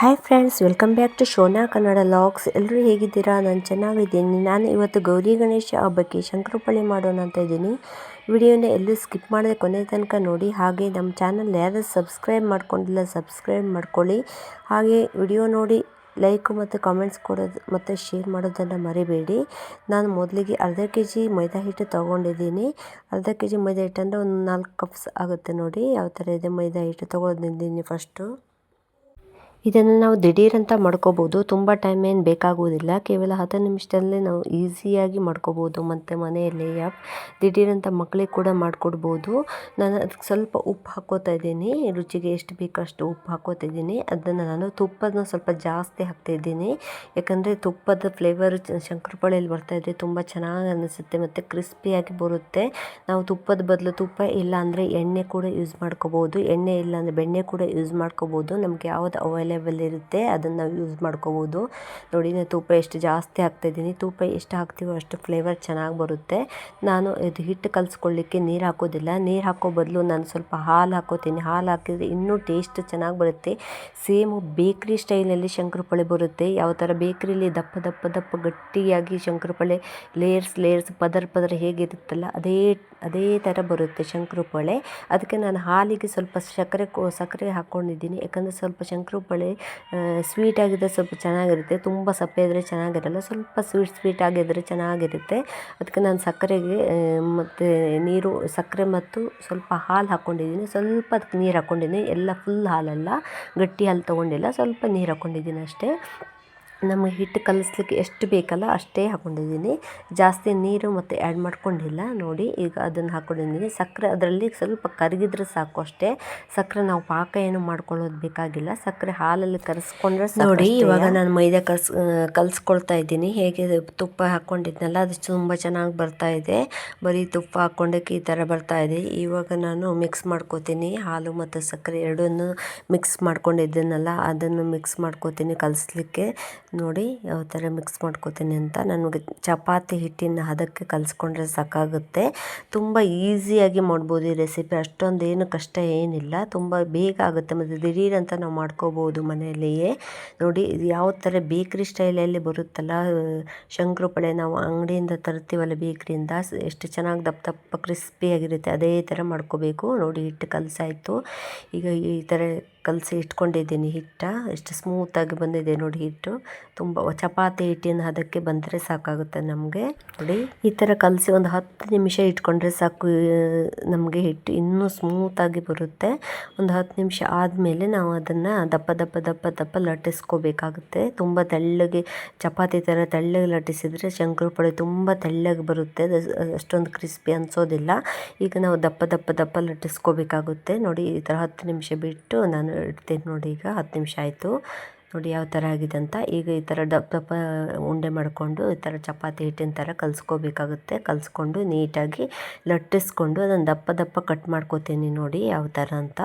Hi friends welcome back to Shona Kannada logs ಎಲ್ಲರೂ ಹೇಗಿದ್ದೀರಾ? ನಾನು ಚೆನ್ನಾಗಿದ್ದೀನಿ. ನಾನು ಇವತ್ತು ಗೌರಿ ಗಣೇಶ ಹಬ್ಬಕ್ಕೆ ಶಂಕರಪಳ್ಳಿ ಮಾಡೋಣ ಅಂತ ಇದ್ದೀನಿ. ವಿಡಿಯೋನ ಎಲ್ಲೂ ಸ್ಕಿಪ್ ಮಾಡದೆ ಕೊನೆ ತನಕ ನೋಡಿ. ಹಾಗೆ ನಮ್ಮ ಚಾನಲ್ ಯಾರು ಸಬ್ಸ್ಕ್ರೈಬ್ ಮಾಡ್ಕೊಂಡಿಲ್ಲ, ಸಬ್ಸ್ಕ್ರೈಬ್ ಮಾಡ್ಕೊಳ್ಳಿ. ಹಾಗೆ ವಿಡಿಯೋ ನೋಡಿ, ಲೈಕ್ ಮತ್ತು ಕಾಮೆಂಟ್ಸ್ ಕೊಡೋದು ಮತ್ತು ಶೇರ್ ಮಾಡೋದನ್ನು ಮರಿಬೇಡಿ. ನಾನು ಮೊದಲಿಗೆ ಅರ್ಧ ಕೆ ಜಿ ಮೈದಾ ಹಿಟ್ಟು ತೊಗೊಂಡಿದ್ದೀನಿ. ಅರ್ಧ ಕೆ ಜಿ ಮೈದಾ ಹಿಟ್ಟು ಅಂದರೆ ಒಂದು ನಾಲ್ಕು ಕಪ್ಸ್ ಆಗುತ್ತೆ ನೋಡಿ. ಯಾವ ಥರ ಇದೆ ಮೈದಾ ಹಿಟ್ಟು ತೊಗೊಳೋದಿದ್ದೀನಿ ಫಸ್ಟು ಇದನ್ನು ನಾವು ದಿಢೀರಂತ ಮಾಡ್ಕೋಬೋದು. ತುಂಬ ಟೈಮ್ ಏನು ಬೇಕಾಗುವುದಿಲ್ಲ. ಕೇವಲ ಹತ್ತು ನಿಮಿಷದಲ್ಲೇ ನಾವು ಈಸಿಯಾಗಿ ಮಾಡ್ಕೋಬೋದು. ಮತ್ತು ಮನೆಯಲ್ಲಿ ಯಾಪ್ ದಿಢೀರಂತ ಮಕ್ಕಳಿಗೆ ಕೂಡ ಮಾಡಿಕೊಡ್ಬೋದು. ನಾನು ಅದಕ್ಕೆ ಸ್ವಲ್ಪ ಉಪ್ಪು ಹಾಕೋತಾ ಇದ್ದೀನಿ. ರುಚಿಗೆ ಎಷ್ಟು ಬೇಕೋ ಅಷ್ಟು ಉಪ್ಪು ಹಾಕ್ಕೋತಾ ಇದ್ದೀನಿ. ಅದನ್ನು ನಾನು ತುಪ್ಪನ ಸ್ವಲ್ಪ ಜಾಸ್ತಿ ಹಾಕ್ತಾಯಿದ್ದೀನಿ ಯಾಕಂದರೆ ತುಪ್ಪದ ಫ್ಲೇವರ್ ಶಂಕರಪಾಳಿಯಲ್ಲಿ ಬರ್ತಾಯಿದ್ರೆ ತುಂಬ ಚೆನ್ನಾಗಿ ಅನಿಸುತ್ತೆ ಮತ್ತು ಕ್ರಿಸ್ಪಿಯಾಗಿ ಬರುತ್ತೆ. ನಾವು ತುಪ್ಪದ ಬದಲು ತುಪ್ಪ ಇಲ್ಲ ಅಂದರೆ ಎಣ್ಣೆ ಕೂಡ ಯೂಸ್ ಮಾಡ್ಕೋಬೋದು. ಎಣ್ಣೆ ಇಲ್ಲ ಅಂದರೆ ಬೆಣ್ಣೆ ಕೂಡ ಯೂಸ್ ಮಾಡ್ಕೋಬೋದು. ನಮಗೆ ಯಾವ್ದು ಅವೈಲೇಬಲ್ ಇರುತ್ತೆ, ಅದನ್ನು ನಾವು ಯೂಸ್ ಮಾಡ್ಕೋಬೋದು. ನೋಡಿ ನಾನು ತೂಪ ಎಷ್ಟು ಜಾಸ್ತಿ ಹಾಕ್ತಾಯಿದ್ದೀನಿ ತೂಪ ಎಷ್ಟು ಹಾಕ್ತೀವೋ ಅಷ್ಟು ಫ್ಲೇವರ್ ಚೆನ್ನಾಗಿ ಬರುತ್ತೆ. ನಾನು ಇದು ಹಿಟ್ಟು ಕಲಿಸ್ಕೊಳ್ಳಿಕ್ಕೆ ನೀರು ಹಾಕೋದಿಲ್ಲ. ನೀರು ಹಾಕೋ ಬದಲು ನಾನು ಸ್ವಲ್ಪ ಹಾಲು ಹಾಕೋತೀನಿ. ಹಾಲು ಹಾಕಿದರೆ ಇನ್ನೂ ಟೇಸ್ಟ್ ಚೆನ್ನಾಗಿ ಬರುತ್ತೆ. ಸೇಮು ಬೇಕ್ರಿ ಸ್ಟೈಲಲ್ಲಿ ಶಂಕರಪಳೆ ಬರುತ್ತೆ. ಯಾವ ಥರ ಬೇಕ್ರಿಲಿ ದಪ್ಪ ದಪ್ಪ ದಪ್ಪ ಗಟ್ಟಿಯಾಗಿ ಶಂಕರಪೊಳೆ ಲೇಯರ್ಸ್ ಲೇಯರ್ಸ್ ಪದರ ಪದರ ಹೇಗಿರುತ್ತಲ್ಲ, ಅದೇ ಅದೇ ಥರ ಬರುತ್ತೆ ಶಂಕರಪಳೆ. ಅದಕ್ಕೆ ನಾನು ಹಾಲಿಗೆ ಸ್ವಲ್ಪ ಸಕ್ಕರೆ ಸಕ್ಕರೆ ಹಾಕ್ಕೊಂಡಿದ್ದೀನಿ ಯಾಕಂದರೆ ಸ್ವಲ್ಪ ಶಂಕರಪೊಳೆ ಸ್ವೀಟ್ ಆಗಿದ್ದರೆ ಸ್ವಲ್ಪ ಚೆನ್ನಾಗಿರುತ್ತೆ. ತುಂಬ ಸಪ್ಪೆ ಇದ್ದರೆ ಚೆನ್ನಾಗಿರಲ್ಲ. ಸ್ವಲ್ಪ ಸ್ವೀಟ್ ಸ್ವೀಟ್ ಆಗಿದ್ದರೆ ಚೆನ್ನಾಗಿರುತ್ತೆ. ಅದಕ್ಕೆ ನಾನು ಸಕ್ಕರೆಗೆ ಮತ್ತು ನೀರು, ಸಕ್ಕರೆ ಮತ್ತು ಸ್ವಲ್ಪ ಹಾಲು ಹಾಕ್ಕೊಂಡಿದ್ದೀನಿ. ಸ್ವಲ್ಪ ಅದಕ್ಕೆ ನೀರು ಹಾಕ್ಕೊಂಡಿದ್ದೀನಿ. ಎಲ್ಲ ಫುಲ್ ಹಾಲಲ್ಲ. ಗಟ್ಟಿ ಹಾಲು ತೊಗೊಂಡಿಲ್ಲ. ಸ್ವಲ್ಪ ನೀರು ಹಾಕ್ಕೊಂಡಿದ್ದೀನಿ ಅಷ್ಟೇ. ನಮಗೆ ಹಿಟ್ಟು ಕಲಿಸ್ಲಿಕ್ಕೆ ಎಷ್ಟು ಬೇಕಲ್ಲ ಅಷ್ಟೇ ಹಾಕ್ಕೊಂಡಿದ್ದೀನಿ ಜಾಸ್ತಿ ನೀರು ಮತ್ತು ಆ್ಯಡ್ ಮಾಡ್ಕೊಂಡಿಲ್ಲ. ನೋಡಿ ಈಗ ಅದನ್ನು ಹಾಕ್ಕೊಂಡಿದ್ದೀನಿ ಸಕ್ಕರೆ ಅದರಲ್ಲಿ ಸ್ವಲ್ಪ ಕರಗಿದ್ರೆ ಸಾಕು ಅಷ್ಟೇ. ಸಕ್ಕರೆ ನಾವು ಪಾಕ ಏನು ಮಾಡ್ಕೊಳ್ಳೋದು ಬೇಕಾಗಿಲ್ಲ. ಸಕ್ಕರೆ ಹಾಲಲ್ಲಿ ಕರೆಸ್ಕೊಂಡ್ರೆ ನೋಡಿ ಇವಾಗ ನಾನು ಮೈದಾ ಕಲ್ಸ್ ಕಲಿಸ್ಕೊಳ್ತಾ ಇದ್ದೀನಿ. ಹೇಗೆ ತುಪ್ಪ ಹಾಕ್ಕೊಂಡಿದ್ನಲ್ಲ ಅದು ತುಂಬ ಚೆನ್ನಾಗಿ ಬರ್ತಾ ಇದೆ. ಬರೀ ತುಪ್ಪ ಹಾಕ್ಕೊಂಡಕ್ಕೆ ಈ ಥರ ಬರ್ತಾ ಇದೆ. ಇವಾಗ ನಾನು ಮಿಕ್ಸ್ ಮಾಡ್ಕೋತೀನಿ. ಹಾಲು ಮತ್ತು ಸಕ್ಕರೆ ಎರಡನ್ನೂ ಮಿಕ್ಸ್ ಮಾಡ್ಕೊಂಡಿದ್ದೀನಲ್ಲ ಅದನ್ನು ಮಿಕ್ಸ್ ಮಾಡ್ಕೋತೀನಿ ಕಲಿಸ್ಲಿಕ್ಕೆ. ನೋಡಿ, ಯಾವ ಥರ ಮಿಕ್ಸ್ ಮಾಡ್ಕೋತೀನಿ ಅಂತ. ನನಗೆ ಚಪಾತಿ ಹಿಟ್ಟಿನ ಹದಕ್ಕೆ ಕಲಿಸ್ಕೊಂಡ್ರೆ ಸಾಕಾಗುತ್ತೆ. ತುಂಬ ಈಸಿಯಾಗಿ ಮಾಡ್ಬೋದು ಈ ರೆಸಿಪಿ ಅಷ್ಟೊಂದು ಏನು ಕಷ್ಟ ಏನಿಲ್ಲ. ತುಂಬ ಬೇಗ ಆಗುತ್ತೆ. ಮತ್ತು ದಿಢೀರಂತ ನಾವು ಮಾಡ್ಕೋಬೋದು ಮನೆಯಲ್ಲಿಯೇ. ನೋಡಿ ಯಾವ ಥರ ಬೇಕ್ರಿ ಸ್ಟೈಲಲ್ಲಿ ಬರುತ್ತಲ್ಲ? ಶಂಕರುಪಳೆ ನಾವು ಅಂಗಡಿಯಿಂದ ತರ್ತೀವಲ್ಲ ಬೇಕ್ರಿಯಿಂದ ಎಷ್ಟು ಚೆನ್ನಾಗಿ ದಪ್ಪ ದಪ್ಪ ಕ್ರಿಸ್ಪಿಯಾಗಿರುತ್ತೆ ಅದೇ ಥರ ಮಾಡ್ಕೋಬೇಕು. ನೋಡಿ, ಹಿಟ್ಟು ಕಲಸಾಯಿತು. ಈಗ ಈ ಥರ ಕಲಸಿ ಇಟ್ಕೊಂಡಿದ್ದೀನಿ ಹಿಟ್ಟ. ಎಷ್ಟು ಸ್ಮೂತಾಗಿ ಬಂದಿದೆ ನೋಡಿ ಹಿಟ್ಟು. ತುಂಬ ಚಪಾತಿ ಹಿಟ್ಟಿನ ಹದಕ್ಕೆ ಬಂದರೆ ಸಾಕಾಗುತ್ತೆ ನಮಗೆ. ನೋಡಿ, ಈ ಥರ ಕಲಸಿ ಒಂದು ಹತ್ತು ನಿಮಿಷ ಇಟ್ಕೊಂಡ್ರೆ ಸಾಕು ನಮಗೆ ಹಿಟ್ಟು ಇನ್ನೂ ಸ್ಮೂತಾಗಿ ಬರುತ್ತೆ. ಒಂದು ಹತ್ತು ನಿಮಿಷ ಆದಮೇಲೆ ನಾವು ಅದನ್ನು ದಪ್ಪ ದಪ್ಪ ದಪ್ಪ ದಪ್ಪ ಲಟ್ಟಿಸ್ಕೋಬೇಕಾಗುತ್ತೆ. ತುಂಬ ತೆಳ್ಳಗೆ, ಚಪಾತಿ ಥರ ತೆಳ್ಳಗೆ ಲಟ್ಟಿಸಿದರೆ ಶಂಕರಪೊಳೆ ತುಂಬ ತೆಳ್ಳಗೆ ಬರುತ್ತೆ. ಅಷ್ಟೊಂದು ಕ್ರಿಸ್ಪಿ ಅನಿಸೋದಿಲ್ಲ. ಈಗ ನಾವು ದಪ್ಪ ದಪ್ಪ ದಪ್ಪ ಲಟ್ಟಿಸ್ಕೋಬೇಕಾಗುತ್ತೆ. ನೋಡಿ, ಈ ಥರ ಹತ್ತು ನಿಮಿಷ ಬಿಟ್ಟು ನಾನು ಇಡ್ತೀನಿ ನೋಡಿ, ಈಗ ಹತ್ತು ನಿಮಿಷ ಆಯಿತು. ನೋಡಿ ಯಾವ ಥರ ಆಗಿದೆ ಅಂತ. ಈಗ ಈ ಥರ ದಪ್ಪ ದಪ್ಪ ಉಂಡೆ ಮಾಡಿಕೊಂಡು ಈ ಥರ ಚಪಾತಿ ಹಿಟ್ಟಿನ ಥರ ಕಲಿಸ್ಕೋಬೇಕಾಗುತ್ತೆ. ಕಲಿಸ್ಕೊಂಡು ನೀಟಾಗಿ ಲಟ್ಟಿಸ್ಕೊಂಡು ಅದನ್ನು ದಪ್ಪ ದಪ್ಪ ಕಟ್ ಮಾಡ್ಕೋತೀನಿ ನೋಡಿ ಯಾವ ಥರ ಅಂತ.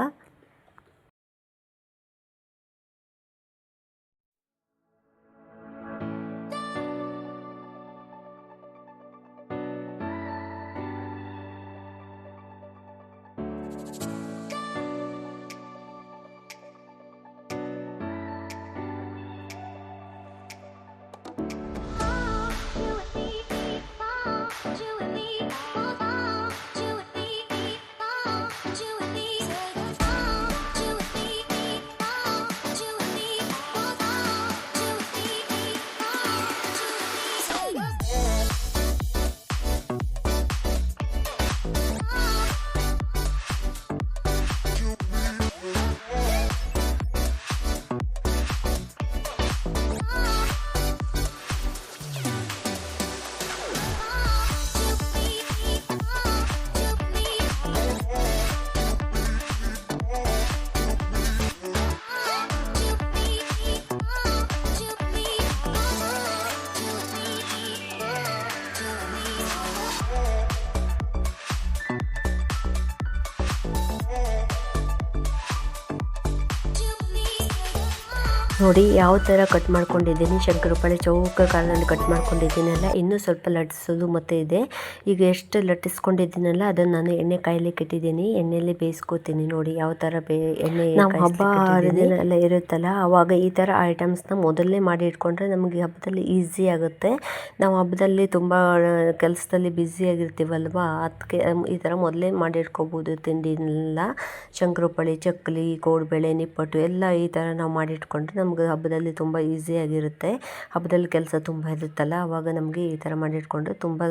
ನೋಡಿ ಯಾವ ಥರ ಕಟ್ ಮಾಡ್ಕೊಂಡಿದ್ದೀನಿ. ಶಂಕರಪಾಳೆ ಚೌಕ ಕಾಲದಲ್ಲಿ ಕಟ್ ಮಾಡ್ಕೊಂಡಿದ್ದೀನಲ್ಲ ಇನ್ನೂ ಸ್ವಲ್ಪ ಲಟ್ಟಿಸೋದು ಮತ್ತೆ ಇದೆ. ಈಗ ಎಷ್ಟು ಲಟ್ಟಿಸ್ಕೊಂಡಿದ್ದೀನಲ್ಲ ಅದನ್ನು ನಾನು ಎಣ್ಣೆ ಕಾಯಿಲೆ ಇಟ್ಟಿದ್ದೀನಿ ಎಣ್ಣೆಯಲ್ಲಿ ಬೇಯಿಸ್ಕೋತೀನಿ ನೋಡಿ ಯಾವ ಥರ ಬೇ ಎಣ್ಣೆ ನಾವು ಹಬ್ಬ ಹರಿದಿನ ಎಲ್ಲ ಇರುತ್ತಲ್ಲ ಆವಾಗ ಈ ಥರ ಐಟಮ್ಸ್ನ ಮೊದಲೇ ಮಾಡಿ ಇಟ್ಕೊಂಡ್ರೆ ನಮಗೆ ಹಬ್ಬದಲ್ಲಿ ಈಸಿ ಆಗುತ್ತೆ. ನಾವು ಹಬ್ಬದಲ್ಲಿ ತುಂಬ ಕೆಲಸದಲ್ಲಿ ಬ್ಯುಸಿಯಾಗಿರ್ತೀವಲ್ವಾ ಅದಕ್ಕೆ ಈ ಥರ ಮೊದಲೇ ಮಾಡಿ ಇಟ್ಕೋಬೋದು ತಿಂಡಿನೆಲ್ಲ. ಶಂಕರಪಳ್ಳಿ ಚಕ್ಕಲಿ ಕೋಡ್ಬೇಳೆ ನಿಪ್ಪಟ್ಟು ಎಲ್ಲ ಈ ಥರ ನಾವು ಮಾಡಿಟ್ಕೊಂಡ್ರೆ ನಮ್ಗೆ ಹಬ್ಬದಲ್ಲಿ ತುಂಬ ಈಸಿಯಾಗಿರುತ್ತೆ ಹಬ್ಬದಲ್ಲಿ ಕೆಲಸ ತುಂಬ ಇರುತ್ತಲ್ಲ ಆವಾಗ ನಮಗೆ ಈ ಥರ ಮಾಡಿಟ್ಕೊಂಡ್ರೆ ತುಂಬ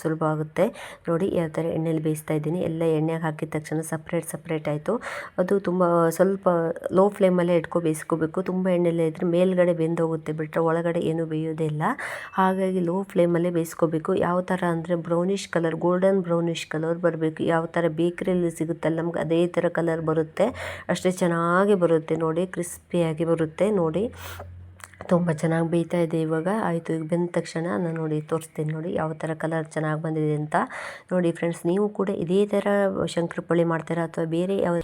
ಸುಲಭ ಆಗುತ್ತೆ. ನೋಡಿ ಯಾವ ಥರ ಎಣ್ಣೆಲಿ ಬೇಯಿಸ್ತಾ ಇದ್ದೀನಿ. ಎಲ್ಲ ಎಣ್ಣೆಗೆ ಹಾಕಿದ ತಕ್ಷಣ ಸಪ್ರೇಟ್ ಸಪ್ರೇಟ್ ಆಯಿತು. ಅದು ತುಂಬ ಸ್ವಲ್ಪ ಲೋ ಫ್ಲೇಮಲ್ಲೇ ಇಟ್ಕೊ, ಬೇಯಿಸ್ಕೋಬೇಕು. ತುಂಬ ಎಣ್ಣೆಲೆ ಇದ್ದರೆ ಮೇಲ್ಗಡೆ ಬೆಂದೋಗುತ್ತೆ ಬಿಟ್ಟರೆ ಒಳಗಡೆ ಏನು ಬೇಯೋದೇ ಇಲ್ಲ. ಹಾಗಾಗಿ ಲೋ ಫ್ಲೇಮಲ್ಲೇ ಬೇಯಿಸ್ಕೋಬೇಕು. ಯಾವ ಥರ ಅಂದರೆ brownish colour golden brownish colour ಬರಬೇಕು. ಯಾವ ಥರ ಬೇಕ್ರಿಯಲ್ಲಿ ಸಿಗುತ್ತಲ್ಲ, ನಮ್ಗೆ ಅದೇ ಥರ ಕಲರ್ ಬರುತ್ತೆ. ಅಷ್ಟೇ ಚೆನ್ನಾಗಿ ಬರುತ್ತೆ ನೋಡಿ ಕ್ರಿಸ್ಪಿಯಾಗಿ ಬರುತ್ತೆ. ನೋಡಿ. ತುಂಬ ಚೆನ್ನಾಗಿ ಬೇಯ್ತಾ ಇದೆ ಇವಾಗ. ಆಯಿತು, ಈಗ ಬೆಂದ ತಕ್ಷಣ ನಾನು ನೋಡಿ ತೋರಿಸ್ತೀನಿ ನೋಡಿ ಯಾವ ಥರ ಕಲರ್ ಚೆನ್ನಾಗಿ ಬಂದಿದೆ ಅಂತ. ನೋಡಿ ಫ್ರೆಂಡ್ಸ್ ನೀವು ಕೂಡ ಇದೇ ಥರ ಶಂಕರಪೊಳಿ ಮಾಡ್ತೀರಾ ಅಥವಾ ಬೇರೆ ಯಾವ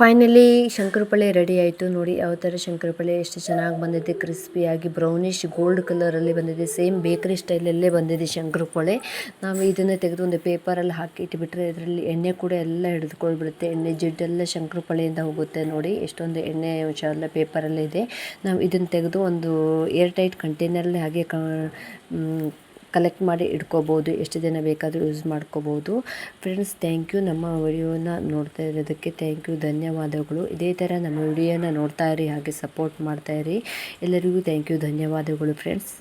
ಫೈನಲಿ ಶಂಕರಪಳೆ ರೆಡಿ ಆಯಿತು. ನೋಡಿ, ಯಾವ ಥರ ಶಂಕರಪೊಳೆ ಎಷ್ಟು ಚೆನ್ನಾಗಿ ಬಂದಿದೆ ಕ್ರಿಸ್ಪಿಯಾಗಿ ಬ್ರೌನಿಶ್ ಗೋಲ್ಡ್ ಕಲರಲ್ಲಿ ಬಂದಿದೆ. ಸೇಮ್ ಬೇಕರಿ ಸ್ಟೈಲಲ್ಲೇ ಬಂದಿದೆ ಶಂಕರಪೊಳೆ. ನಾವು ಇದನ್ನು ತೆಗೆದು ಒಂದು ಪೇಪರಲ್ಲಿ ಹಾಕಿ ಇಟ್ಬಿಟ್ರೆ ಇದರಲ್ಲಿ ಎಣ್ಣೆ ಕೂಡ ಎಲ್ಲ ಹಿಡಿದುಕೊಳ್ಬಿಡುತ್ತೆ. ಎಣ್ಣೆ ಜಿಡ್ಡೆಲ್ಲ ಶಂಕರಪೊಳೆಯಿಂದ ಹೋಗುತ್ತೆ ನೋಡಿ. ಎಷ್ಟೊಂದು ಎಣ್ಣೆ ಅಂಶ ಎಲ್ಲ ಪೇಪರಲ್ಲೇ ಇದೆ. ನಾವು ಇದನ್ನು ತೆಗೆದು ಒಂದು ಏರ್ ಟೈಟ್ ಕಂಟೈನರಲ್ಲಿ ಹಾಗೆ ಕ ಕಲೆಕ್ಟ್ ಮಾಡಿ ಇಟ್ಕೋಬೋದು, ಎಷ್ಟು ದಿನ ಬೇಕಾದರೂ ಯೂಸ್ ಮಾಡ್ಕೋಬೋದು. ಫ್ರೆಂಡ್ಸ್ ಥ್ಯಾಂಕ್ ಯು ನಮ್ಮ ವಿಡಿಯೋನ ನೋಡ್ತಾ ಇರೋದಕ್ಕೆ ಥ್ಯಾಂಕ್ ಯು ಧನ್ಯವಾದಗಳು. ಇದೇ ಥರ ನಮ್ಮ ವಿಡಿಯೋನ ನೋಡ್ತಾ ಇರಿ, ಹಾಗೆ ಸಪೋರ್ಟ್ ಮಾಡ್ತಾ ಇರಿ. ಎಲ್ಲರಿಗೂ ಥ್ಯಾಂಕ್ ಯು ಧನ್ಯವಾದಗಳು ಫ್ರೆಂಡ್ಸ್